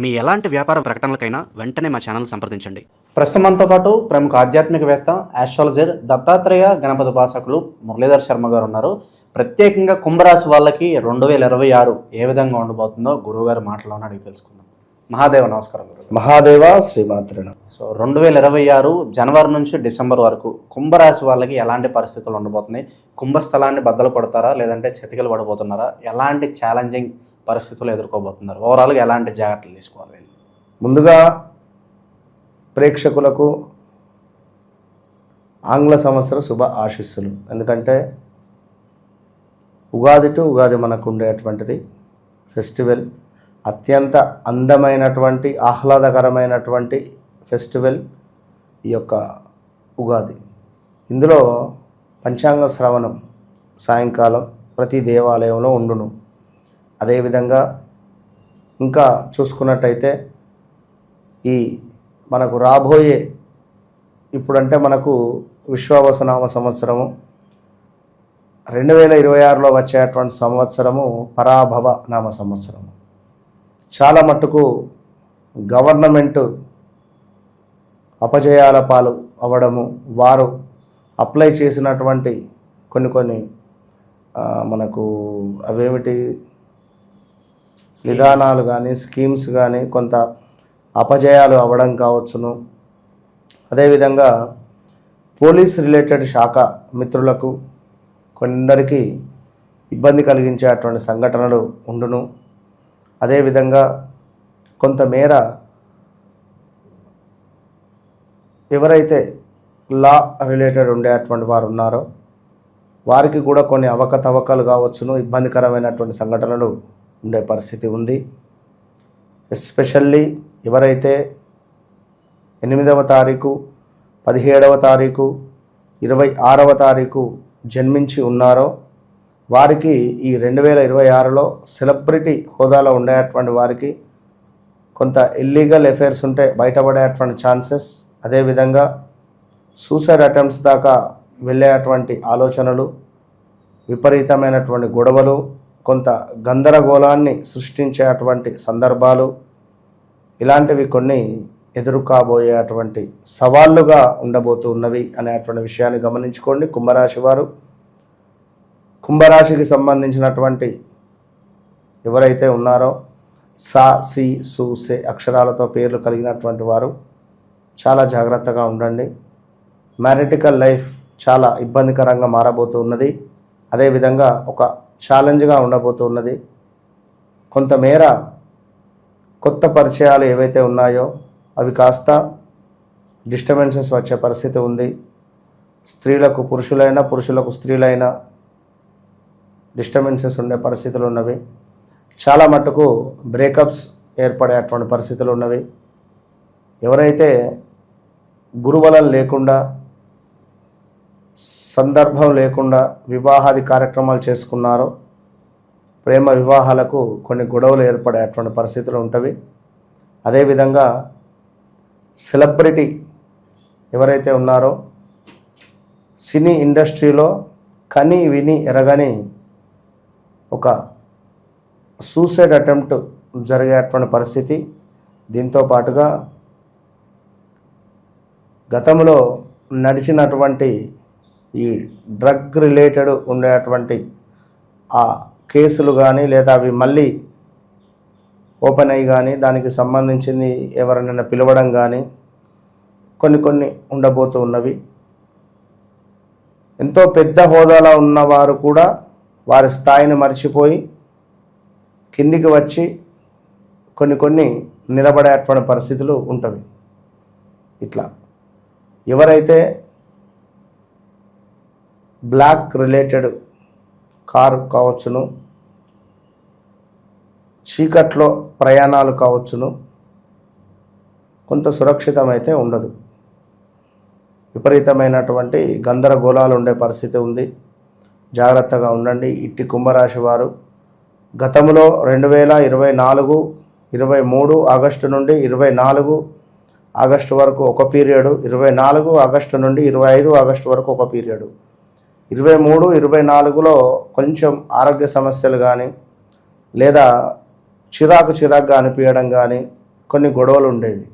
మీ ఎలాంటి వ్యాపార ప్రకటనలకైనా వెంటనే మా ఛానల్ సంప్రదించండి. ప్రస్తుతం మనతో పాటు ప్రముఖ ఆధ్యాత్మికవేత్త ఆస్ట్రాలజర్ దత్తాత్రేయ గణపతి భాషకులు మురళీధర్ శర్మ గారు ఉన్నారు. ప్రత్యేకంగా కుంభరాశి వాళ్ళకి రెండు వేల ఇరవై ఆరు ఏ విధంగా ఉండబోతుందో గురువు గారి మాటలోనే అడిగి తెలుసుకుందాం. మహాదేవ నమస్కారం మహాదేవ శ్రీమాత్రణ సో రెండు వేల ఇరవై ఆరు జనవరి నుంచి డిసెంబర్ వరకు కుంభరాశి వాళ్ళకి ఎలాంటి పరిస్థితులు ఉండబోతున్నాయి? కుంభస్థలాన్ని బద్దలు కొడతారా? లేదంటే చితికలు పడిపోతున్నారా? ఎలాంటి ఛాలెంజింగ్ పరిస్థితులు ఎదుర్కోబోతున్నారు. ఓవరాల్గా ఎలాంటి జాగ్రత్తలు తీసుకోవాలి? ముందుగా ప్రేక్షకులకు ఆంగ్ల సంవత్సర శుభ ఆశీస్సులు. ఎందుకంటే ఉగాది టు ఉగాది మనకు ఉండేటువంటిది ఫెస్టివల్. అత్యంత అందమైనటువంటి ఆహ్లాదకరమైనటువంటి ఫెస్టివల్ ఈ యొక్క ఉగాది. ఇందులో పంచాంగ శ్రవణం సాయంకాలం ప్రతి దేవాలయంలో ఉండును. అదేవిధంగా ఇంకా చూసుకున్నట్టయితే ఈ మనకు రాబోయే ఇప్పుడంటే మనకు విశ్వావసనామ సంవత్సరము రెండు వేల ఇరవై ఆరులో వచ్చేటువంటి సంవత్సరము పరాభవ నామ సంవత్సరము. చాలా మట్టుకు గవర్నమెంట్ అపజయాల పాలు అవ్వడము వారు అప్లై చేసినటువంటి కొన్ని కొన్ని మనకు అవేమిటి విధానాలు కానీ స్కీమ్స్ కానీ కొంత అపజయాలు అవ్వడం కావచ్చును. అదేవిధంగా పోలీస్ రిలేటెడ్ శాఖ మిత్రులకు కొందరికి ఇబ్బంది కలిగించేటువంటి సంఘటనలు ఉండును. అదేవిధంగా కొంతమేర ఎవరైతే లా రిలేటెడ్ ఉండేటువంటి వారు ఉన్నారో వారికి కూడా కొన్ని అవకతవకలు కావచ్చును. ఇబ్బందికరమైనటువంటి సంఘటనలు ఉండే పరిస్థితి ఉంది. ఎస్పెషల్లీ ఎవరైతే ఎనిమిదవ తారీఖు పదిహేడవ తారీఖు ఇరవై ఆరవ తారీఖు జన్మించి ఉన్నారో వారికి ఈ రెండు వేల ఇరవై ఆరులో సెలబ్రిటీ హోదాలో ఉండేటువంటి వారికి కొంత ఇల్లీగల్ ఎఫైర్స్ ఉంటే బయటపడేటువంటి ఛాన్సెస్ అదేవిధంగా సూసైడ్ అటెంప్ట్స్ దాకా వెళ్ళేటువంటి ఆలోచనలు విపరీతమైనటువంటి గొడవలు కొంత గందరగోళాన్ని సృష్టించేటువంటి సందర్భాలు ఇలాంటివి కొన్ని ఎదుర్కాబోయేటువంటి సవాళ్ళుగా ఉండబోతున్నవి అనేటువంటి విషయాన్ని గమనించుకోండి. కుంభరాశి వారు కుంభరాశికి సంబంధించినటువంటి ఎవరైతే ఉన్నారో సా సి సు సే అక్షరాలతో పేర్లు కలిగినటువంటి వారు చాలా జాగ్రత్తగా ఉండండి. మ్యారిటికల్ లైఫ్ చాలా ఇబ్బందికరంగా మారబోతున్నది. అదేవిధంగా ఒక ఛాలెంజ్గా ఉండబోతున్నది కొంతమేర కొత్త పరిచయాలు ఏవైతే ఉన్నాయో అవి కాస్త డిస్టర్బెన్సెస్ వచ్చే పరిస్థితి ఉంది. స్త్రీలకు పురుషులైనా పురుషులకు స్త్రీలైనా డిస్టర్బెన్సెస్ ఉండే పరిస్థితులు ఉన్నవి. చాలా మటుకు బ్రేకప్స్ ఏర్పడేటువంటి పరిస్థితులు ఉన్నవి. ఎవరైతే గురుబలం లేకుండా సందర్భం లేకుండా వివాహాది కార్యక్రమాలు చేసుకున్నారో ప్రేమ వివాహాలకు కొన్ని గొడవలు ఏర్పడే అటువంటి పరిస్థితులు ఉంటవి. అదేవిధంగా సెలబ్రిటీ ఎవరైతే ఉన్నారో సినీ ఇండస్ట్రీలో కని విని ఎరగని ఒక సూసైడ్ అటెంప్ట్ జరిగేటువంటి పరిస్థితి. దీంతో పాటుగా గతంలో నడిచినటువంటి ఈ డ్రగ్ రిలేటెడ్ ఉండేటువంటి ఆ కేసులు కానీ లేదా అవి మళ్ళీ ఓపెన్ అయ్యి కానీ దానికి సంబంధించింది ఎవరినైనా పిలవడం కానీ కొన్ని కొన్ని ఉండబోతూ ఉన్నవి. ఎంతో పెద్ద హోదాలో ఉన్నవారు కూడా వారి స్థాయిని మర్చిపోయి కిందికి వచ్చి కొన్ని కొన్ని నిలబడేటువంటి పరిస్థితులు ఉంటవి. ఇట్లా ఎవరైతే బ్లాక్ రిలేటెడ్ కారు కావచ్చును. చీకట్లో ప్రయాణాలు కావచ్చును. కొంత సురక్షితమైతే ఉండదు. విపరీతమైనటువంటి గందరగోళాలు ఉండే పరిస్థితి ఉంది. జాగ్రత్తగా ఉండండి. ఇట్టి కుంభరాశి వారు గతంలో రెండు వేల ఇరవై నాలుగు ఇరవై మూడు ఆగస్టు నుండి ఇరవై నాలుగు ఆగస్టు వరకు ఒక పీరియడ్ ఇరవై నాలుగు ఆగస్టు నుండి ఇరవై ఐదు ఆగస్టు వరకు ఒక పీరియడ్. ఇరవై మూడు ఇరవై నాలుగులో కొంచెం ఆరోగ్య సమస్యలు కానీ లేదా చిరాకు చిరాకుగా అనిపించడం కానీ కొన్ని గొడవలు ఉండేవి.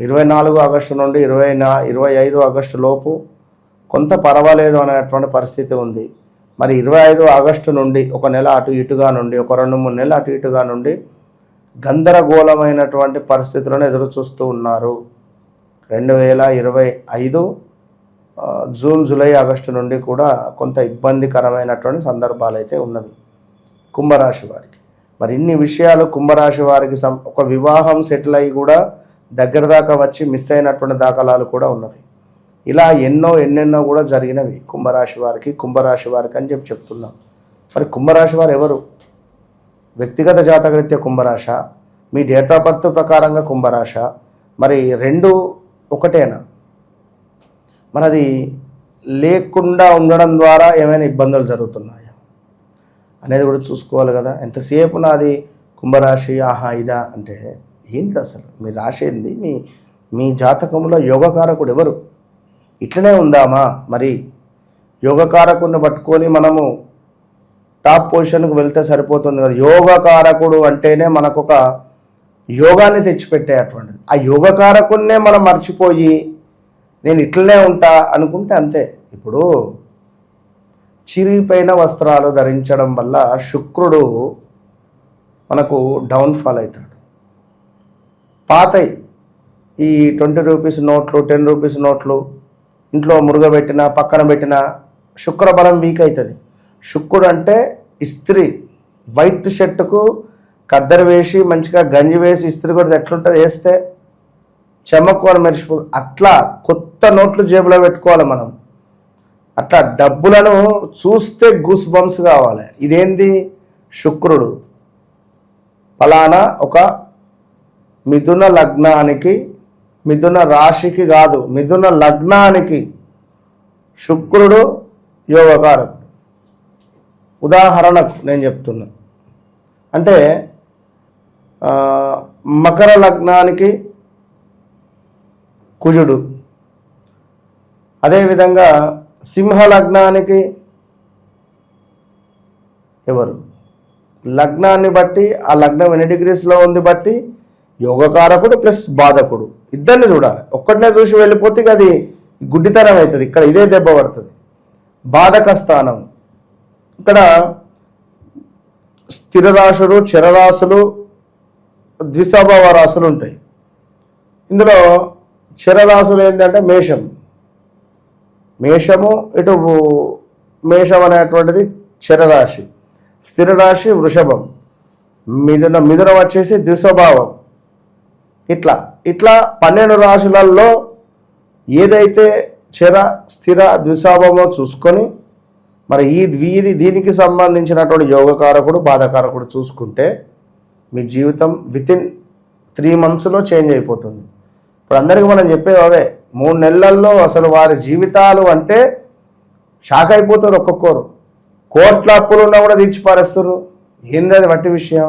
ఇరవై నాలుగు ఆగస్టు నుండి ఇరవై నా ఇరవై ఐదు ఆగస్టు లోపు కొంత పర్వాలేదు అనేటువంటి పరిస్థితి ఉంది. మరి ఇరవై ఐదు ఆగస్టు నుండి ఒక నెల అటు ఇటుగా నుండి ఒక రెండు మూడు నెలలు అటు ఇటుగా నుండి గందరగోళమైనటువంటి పరిస్థితులను ఎదురు చూస్తూ ఉన్నారు. రెండు వేల ఇరవై ఐదు జూన్ జూలై ఆగస్టు నుండి కూడా కొంత ఇబ్బందికరమైనటువంటి సందర్భాలు అయితే ఉన్నవి కుంభరాశి వారికి. మరి ఇన్ని విషయాలు కుంభరాశి వారికి సం ఒక వివాహం సెటిల్ అయ్యి కూడా దగ్గర దాకా వచ్చి మిస్ అయినటువంటి దాఖలాలు కూడా ఉన్నవి. ఇలా ఎన్నో ఎన్నెన్నో కూడా జరిగినవి కుంభరాశి వారికి కుంభరాశి వారికి అని చెప్పి చెప్తున్నాం. మరి కుంభరాశి వారు ఎవరు? వ్యక్తిగత జాతకరీత్యా కుంభరాశ మీ డేట్ ఆఫ్ బర్త్ ప్రకారంగా కుంభరాశ మరి రెండు ఒకటేనా? మనది లేకుండా ఉండడం ద్వారా ఏమైనా ఇబ్బందులు జరుగుతున్నాయా? అనేది కూడా చూసుకోవాలి కదా. ఎంతసేపు నాది కుంభరాశి ఆహా ఇదా అంటే ఏంటి అసలు? మీ రాశి ఏంది? మీ మీ జాతకంలో యోగకారకుడు ఎవరు? ఇట్లనే ఉందామా? మరి యోగకారకుడిని పట్టుకొని మనము టాప్ పొజిషన్కు వెళ్తే సరిపోతుంది కదా. యోగకారకుడు అంటేనే మనకు ఒక యోగాన్ని తెచ్చిపెట్టే అటువంటిది. ఆ యోగకారకుడినే మనం మర్చిపోయి నేను ఇట్లనే ఉంటా అనుకుంటే అంతే. ఇప్పుడు చిరిగిపోయిన వస్త్రాలు ధరించడం వల్ల శుక్రుడు మనకు డౌన్ఫాల్ అవుతాడు. పాతయి ఈ ట్వంటీ రూపీస్ నోట్లు టెన్ రూపీస్ నోట్లు ఇంట్లో మురుగబెట్టిన పక్కన పెట్టిన శుక్రబలం వీక్ అవుతుంది. శుక్రుడు అంటే ఇస్త్రీ. వైట్ షర్టుకు కద్దరు వేసి మంచిగా గంజి వేసి ఇస్త్రీ కొడితే ఎట్లుంటుంది? వేస్తే చెమ్మకు అని మెరిసిపోతుంది. అట్లా కొత్త కొత్త నోట్లు జేబులో పెట్టుకోవాలి మనం. అట్లా డబ్బులను చూస్తే గూస్ బంప్స్ కావాలి. ఇదేంది? శుక్రుడు. ఫలానా ఒక మిథున లగ్నానికి మిథున రాశికి కాదు మిథున లగ్నానికి శుక్రుడు యోగకారకుడు ఉదాహరణకు నేను చెప్తున్నా. అంటే మకర లగ్నానికి కుజుడు. అదేవిధంగా సింహ లగ్నానికి ఎవరు? లగ్నాన్ని బట్టి ఆ లగ్నం ఎన్ని డిగ్రీస్లో ఉంది బట్టి? యోగకారకుడు ప్లస్ బాధకుడు. ఇద్దరిని చూడాలి. ఒక్కడనే చూసి వెళ్ళిపోతే అది గుడ్డితనం అవుతుంది. ఇక్కడ ఇదే దెబ్బ పడుతుంది. బాధక స్థానం ఇక్కడ స్థిర రాశులు చరరాశులు ద్విస్వభావ రాశులు ఉంటాయి. ఇందులో చరరాశులు ఏంటంటే మేషం. మేషము ఇటు మేషం అనేటువంటిది చరరాశి. స్థిరరాశి వృషభం. మిథున మిథునం వచ్చేసి ద్విస్వభావం. ఇట్లా ఇట్లా పన్నెండు రాశులలో ఏదైతే చర స్థిర ద్విస్వభావమో చూసుకొని మరి ఈ వీరి దీనికి సంబంధించినటువంటి యోగకారకుడు బాధకారకుడు చూసుకుంటే మీ జీవితం వితిన్ త్రీ మంత్స్లో చేంజ్ అయిపోతుంది. ఇప్పుడు అందరికీ మనం చెప్పేవి అవే మూడు నెలల్లో అసలు వారి జీవితాలు అంటే షాక్ అయిపోతారు ఒక్కొక్కరు. కోట్ల అప్పులు ఉన్నా కూడా తీర్చి పారేస్తారు. ఏంది అది వట్టి విషయం?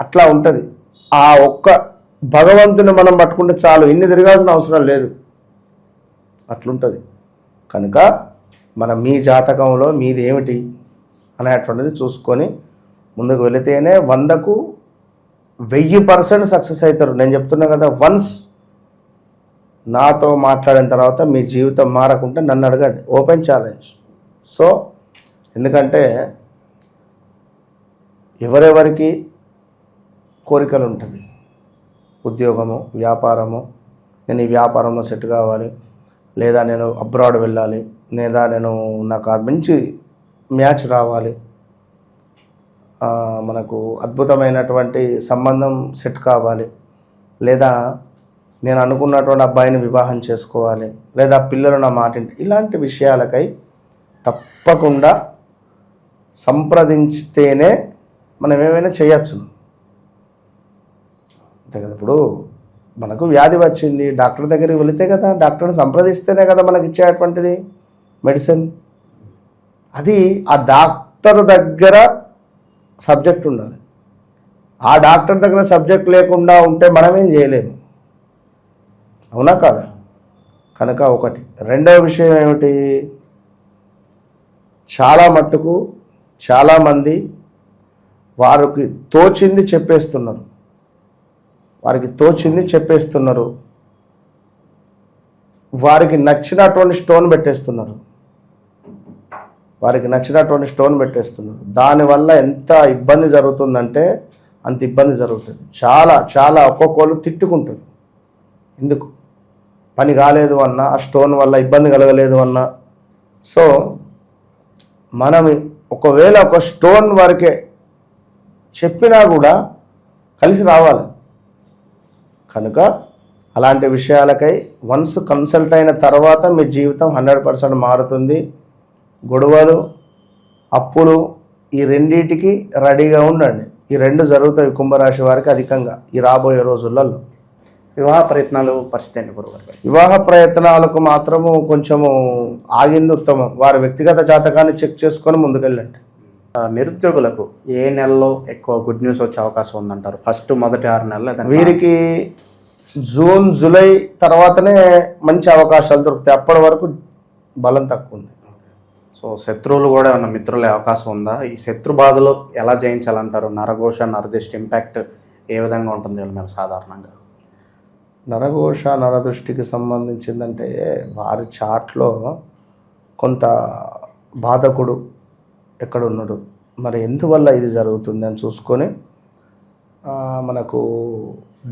అట్లా ఉంటుంది. ఆ ఒక్క భగవంతుని మనం పట్టుకుంటే చాలు ఇన్ని తిరగాల్సిన అవసరం లేదు. అట్లుంటుంది. కనుక మనం మీ జాతకంలో మీది ఏమిటి అనేటువంటిది చూసుకొని ముందుకు వెళితేనే వందకు వెయ్యి పర్సెంట్ సక్సెస్ అవుతారు. నేను చెప్తున్నా కదా వన్స్ నాతో మాట్లాడిన తర్వాత మీ జీవితం మారకుంటే నన్ను అడగండి. ఓపెన్ ఛాలెంజ్ సో ఎందుకంటే ఎవరెవరికి కోరికలు ఉంటుంది ఉద్యోగము వ్యాపారము నేను ఈ వ్యాపారంలో సెట్ కావాలి లేదా నేను అబ్రాడ్ వెళ్ళాలి లేదా నేను నాకు మంచి మ్యాచ్ రావాలి. మనకు అద్భుతమైనటువంటి సంబంధం సెట్ కావాలి లేదా నేను అనుకున్నటువంటి అబ్బాయిని వివాహం చేసుకోవాలి లేదా పిల్లలు నా మాట ఇలాంటి విషయాలకై తప్పకుండా సంప్రదించితేనే మనం ఏమైనా చేయొచ్చు. అంతే కదా ఇప్పుడు మనకు వ్యాధి వచ్చింది డాక్టర్ దగ్గరికి వెళితే కదా డాక్టర్ని సంప్రదిస్తేనే కదా మనకి ఇచ్చేటువంటిది మెడిసిన్. అది ఆ డాక్టర్ దగ్గర సబ్జెక్ట్ ఉండాలి. ఆ డాక్టర్ దగ్గర సబ్జెక్ట్ లేకుండా ఉంటే మనం ఏం చేయలేము. అవునా కాదా? కనుక ఒకటి. రెండవ విషయం ఏమిటి? చాలా మట్టుకు చాలామంది వారికి తోచింది చెప్పేస్తున్నారు. వారికి తోచింది చెప్పేస్తున్నారు. వారికి నచ్చినటువంటి స్టోన్ పెట్టేస్తున్నారు. వారికి నచ్చినటువంటి స్టోన్ పెట్టేస్తున్నారు. దానివల్ల ఎంత ఇబ్బంది జరుగుతుందంటే అంత ఇబ్బంది జరుగుతుంది. చాలా చాలా ఒక్కొక్కరు తిట్టుకుంటారు. ఎందుకు? పని కాలేదు అన్న ఆ స్టోన్ వల్ల ఇబ్బంది కలగలేదు అన్న. సో మనం ఒకవేళ ఒక స్టోన్ వరకే చెప్పినా కూడా కలిసి రావాలి. కనుక అలాంటి విషయాలకై వన్స్ కన్సల్ట్ అయిన తర్వాత మీ జీవితం హండ్రెడ్ పర్సెంట్ మారుతుంది. గొడవలు అప్పులు ఈ రెండింటికి రెడీగా ఉండండి. ఈ రెండు జరుగుతాయి కుంభరాశి వారికి అధికంగా ఈ రాబోయే రోజులలో. వివాహ ప్రయత్నాలు పరిస్థితి ఏంటి గురుగారు? వివాహ ప్రయత్నాలకు మాత్రము కొంచెము ఆగింది ఉత్తమం. వారి వ్యక్తిగత జాతకాన్ని చెక్ చేసుకొని ముందుకెళ్ళండి. నిరుద్యోగులకు ఏ నెలలో ఎక్కువ గుడ్ న్యూస్ వచ్చే అవకాశం ఉందంటారు? ఫస్ట్ మొదటి ఆరు నెలలు వీరికి జూన్ జూలై తర్వాతనే మంచి అవకాశాలు దొరుకుతాయి. అప్పటి వరకు బలం తక్కువ ఉంది. సో శత్రువులు కూడా ఏమన్నా మిత్రులే అవకాశం ఉందా? ఈ శత్రు బాధలు ఎలా జయించాలంటారు? నరఘోష నరదిష్టి ఇంపాక్ట్ ఏ విధంగా ఉంటుంది వీళ్ళ మీద సాధారణంగా? నరఘోష నరదృష్టికి సంబంధించిందంటే వారి చాట్లో కొంత బాధకుడు ఎక్కడ ఉన్నాడు మరి ఎందువల్ల ఇది జరుగుతుంది అని చూసుకొని మనకు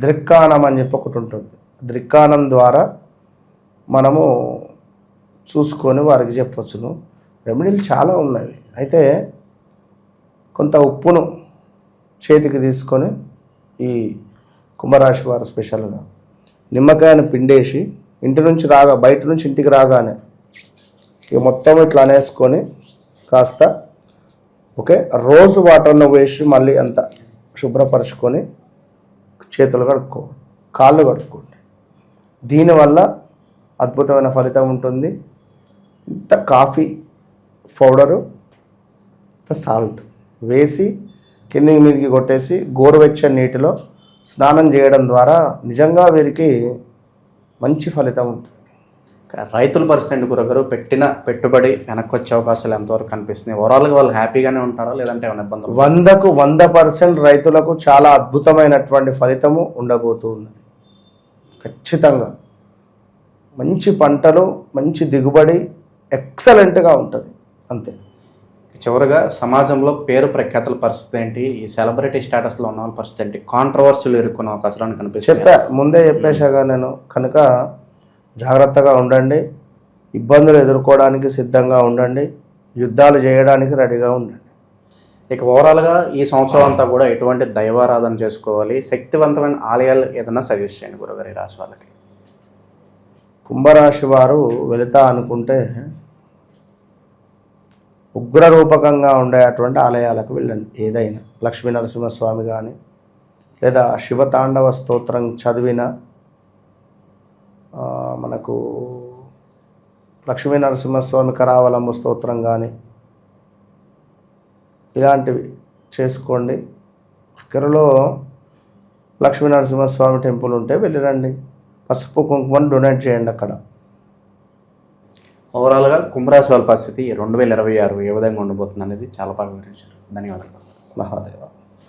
దృక్కానం అని చెప్పి ఒకటి ఉంటుంది. దృక్కానం ద్వారా మనము చూసుకొని వారికి చెప్పవచ్చును రెమెడీలు చాలా ఉన్నాయి. అయితే కొంత ఉప్పును చేతికి తీసుకొని ఈ కుంభరాశి వారు స్పెషల్గా నిమ్మకాయను పిండేసి ఇంటి నుంచి రాగా బయట నుంచి ఇంటికి రాగానే ఇక మొత్తం ఇట్లా అనేసుకొని కాస్త ఓకే రోజు వాటర్ను వేసి మళ్ళీ అంత శుభ్రపరచుకొని చేతులు కడుక్కో కాళ్ళు కడుక్కోండి. దీనివల్ల అద్భుతమైన ఫలితం ఉంటుంది. ఇంత కాఫీ పౌడరు సాల్ట్ వేసి కిందికి మీదికి కొట్టేసి గోరువెచ్చని నీటిలో స్నానం చేయడం ద్వారా నిజంగా వీరికి మంచి ఫలితం ఉంటుంది. రైతుల పరిస్థితి గురుగారు పెట్టిన పెట్టుబడి వెనక్కి వచ్చే అవకాశాలు ఎంతవరకు కనిపిస్తున్నాయి? ఓవరాల్గా వాళ్ళు హ్యాపీగానే ఉంటారా? లేదంటే ఏమైనా ఇబ్బందులు వందకు వంద పర్సెంట్ రైతులకు చాలా అద్భుతమైనటువంటి ఫలితము ఉండబోతూ ఉన్నది ఖచ్చితంగా. మంచి పంటలు మంచి దిగుబడి ఎక్సలెంట్గా ఉంటుంది. అంతే. చివరిగా సమాజంలో పేరు ప్రఖ్యాతుల పరిస్థితి ఏంటి? ఈ సెలబ్రిటీ స్టేటస్లో ఉన్న వాళ్ళ పరిస్థితి ఏంటి? కాంట్రవర్సీలు ఎదుర్కొనే అవకాశాలు కనిపిస్తాయి? చెప్పా ముందే చెప్పేశాగా నేను కనుక జాగ్రత్తగా ఉండండి ఇబ్బందులు ఎదుర్కోవడానికి సిద్ధంగా ఉండండి యుద్ధాలు చేయడానికి రెడీగా ఉండండి. ఇక ఓవరాల్గా ఈ సంవత్సరం అంతా కూడా ఎటువంటి దైవారాధన చేసుకోవాలి? శక్తివంతమైన ఆలయాలు ఏదైనా సజెస్ట్ చేయండి గురుగారు రాశి వాళ్ళకి. కుంభరాశి వారు వెళుతా అనుకుంటే ఉగ్రరూపకంగా ఉండేటువంటి ఆలయాలకు వెళ్ళండి. ఏదైనా లక్ష్మీ నరసింహస్వామి కానీ లేదా శివతాండవ స్తోత్రం చదివిన మనకు లక్ష్మీ నరసింహస్వామి కరావలంబ స్తోత్రం కానీ ఇలాంటివి చేసుకోండి. దగ్గరలో లక్ష్మీ నరసింహస్వామి టెంపుల్ ఉంటే వెళ్ళిరండి పసుపు కుంకుమను డొనేట్ చేయండి అక్కడ. ఓవరాల్గా కుంభరాశి వాళ్ళ పరిస్థితి రెండు వేల ఇరవై ఆరు ఏ విధంగా ఉండబోతుంది అనేది చాలా బాగా వివరించారు. ధన్యవాదాలు. మహాదేవ.